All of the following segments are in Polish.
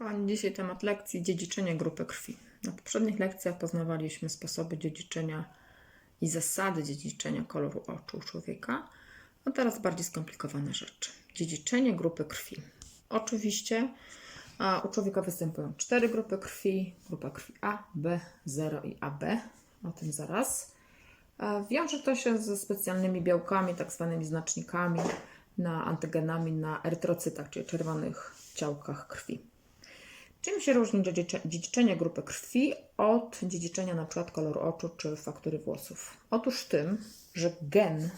Kochani, dzisiaj temat lekcji dziedziczenie grupy krwi. Na poprzednich lekcjach poznawaliśmy sposoby dziedziczenia i zasady dziedziczenia koloru oczu u człowieka, a teraz bardziej skomplikowane rzeczy. Dziedziczenie grupy krwi. Oczywiście u człowieka występują cztery grupy krwi. Grupa krwi A, B, 0 i AB. O tym zaraz. Wiąże to się ze specjalnymi białkami, tak zwanymi znacznikami, na antygenami na erytrocytach, czyli czerwonych ciałkach krwi. Czym się różni dziedzicze- dziedziczenie grupy krwi od dziedziczenia przykład koloru oczu czy faktury włosów? Otóż tym, że gen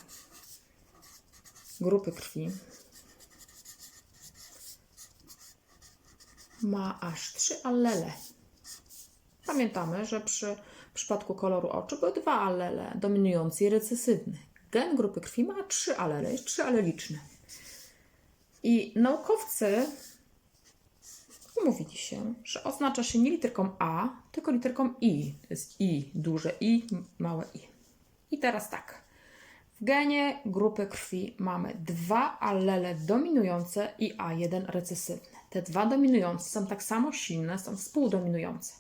grupy krwi ma aż trzy allele. Pamiętamy, że przy przypadku koloru oczu były dwa allele, dominujący i recesywny. Gen grupy krwi ma trzy allele, jest trzyaleliczny. I naukowcy umówili się, że oznacza się nie literką A, tylko literką I. To jest I, duże I, małe I. I teraz tak. W genie grupy krwi mamy dwa allele dominujące i A1 recesywny. Te dwa dominujące są tak samo silne, są współdominujące.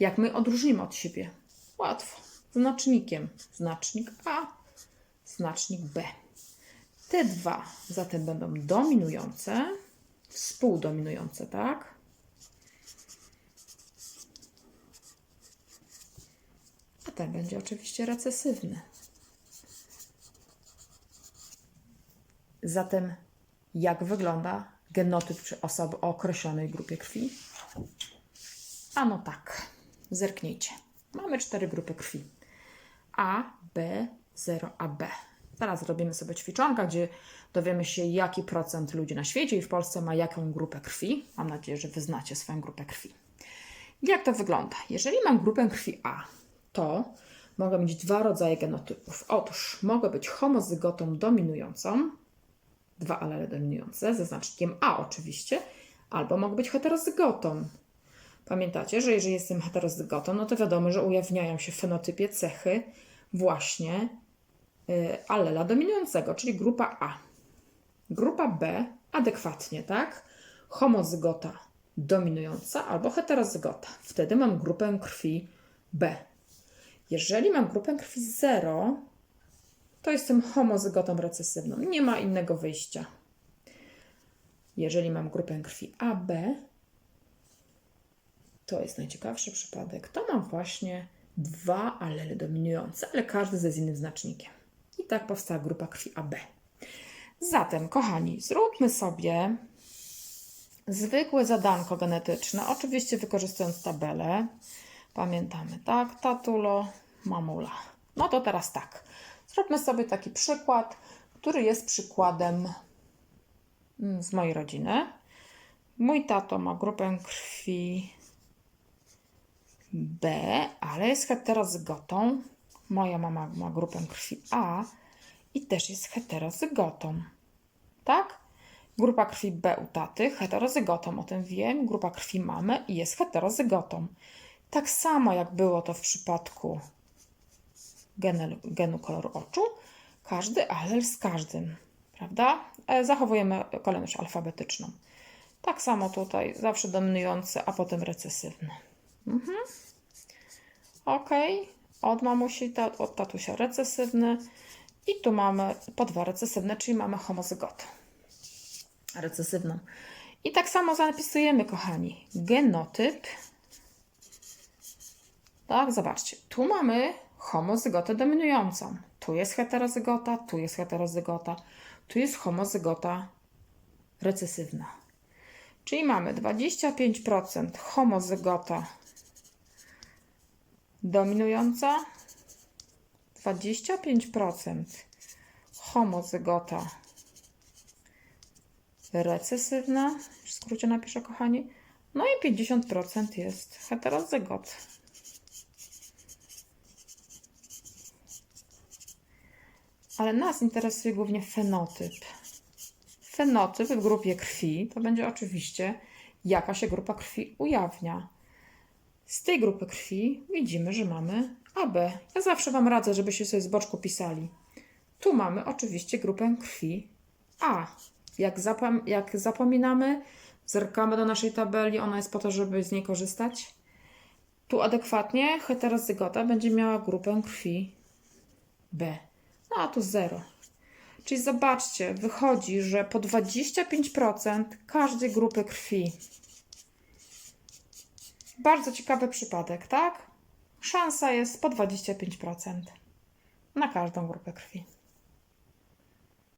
Jak my odróżnimy od siebie? Łatwo. Znacznikiem. Znacznik A, znacznik B. Te dwa zatem będą dominujące, współdominujące, tak? A ten będzie oczywiście recesywny. Zatem jak wygląda genotyp przy osoby o określonej grupie krwi? Ano tak, zerknijcie. Mamy cztery grupy krwi. A, B, 0, AB. Teraz zrobimy sobie ćwiczonka, gdzie dowiemy się, jaki procent ludzi na świecie i w Polsce ma jaką grupę krwi. Mam nadzieję, że wy znacie swoją grupę krwi. Jak to wygląda? Jeżeli mam grupę krwi A, to mogę mieć dwa rodzaje genotypów. Otóż mogę być homozygotą dominującą, dwa alele dominujące, ze znacznikiem A oczywiście, albo mogę być heterozygotą. Pamiętacie, że jeżeli jestem heterozygotą, no to wiadomo, że ujawniają się w fenotypie cechy właśnie y, allela dominującego, czyli grupa A. Grupa B adekwatnie, tak? Homozygota dominująca albo heterozygota. Wtedy mam grupę krwi B. Jeżeli mam grupę krwi 0, to jestem homozygotą recesywną. Nie ma innego wyjścia. Jeżeli mam grupę krwi AB, to jest najciekawszy przypadek. To mam właśnie dwa alele dominujące, ale każdy ze z innym znacznikiem. I tak powstała grupa krwi AB. Zatem, kochani, zróbmy sobie zwykłe zadanko genetyczne, oczywiście wykorzystując tabelę. Pamiętamy, tak? Tatulo, mamula. No to teraz tak. Zróbmy sobie taki przykład, który jest przykładem mm, z mojej rodziny. Mój tato ma grupę krwi B, ale jest heterozygotą. Moja mama ma grupę krwi A i też jest heterozygotą. Tak? Grupa krwi B u taty, heterozygotą, o tym wiem. Grupa krwi mamy i jest heterozygotą. Tak samo jak było to w przypadku genu, genu koloru oczu, każdy alel z każdym, prawda? E, Zachowujemy kolejność alfabetyczną. Tak samo tutaj, zawsze dominujący, a potem recesywny. Mhm. Ok, od mamusi, od tatusia recesywny. I tu mamy po dwa recesywne, czyli mamy homozygotę recesywną. I tak samo zapisujemy, kochani, genotyp. Tak, zobaczcie. Tu mamy homozygotę dominującą. Tu jest heterozygota, tu jest heterozygota, tu jest homozygota recesywna. Czyli mamy 25% homozygota dominująca, 25% homozygota recesywna, w skrócie napiszę kochani, no i 50% jest heterozygot. Ale nas interesuje głównie fenotyp. Fenotyp w grupie krwi to będzie oczywiście jaka się grupa krwi ujawnia. Z tej grupy krwi widzimy, że mamy AB. Ja zawsze Wam radzę, żebyście sobie z boczku pisali. Tu mamy oczywiście grupę krwi A. Jak, zapam- jak zapominamy, Zerkamy do naszej tabeli, ona jest po to, żeby z niej korzystać. Tu adekwatnie heterozygota będzie miała grupę krwi B. A tu 0. Czyli zobaczcie, wychodzi, że po 25% każdej grupy krwi. Bardzo ciekawy przypadek, tak? Szansa jest po 25% na każdą grupę krwi.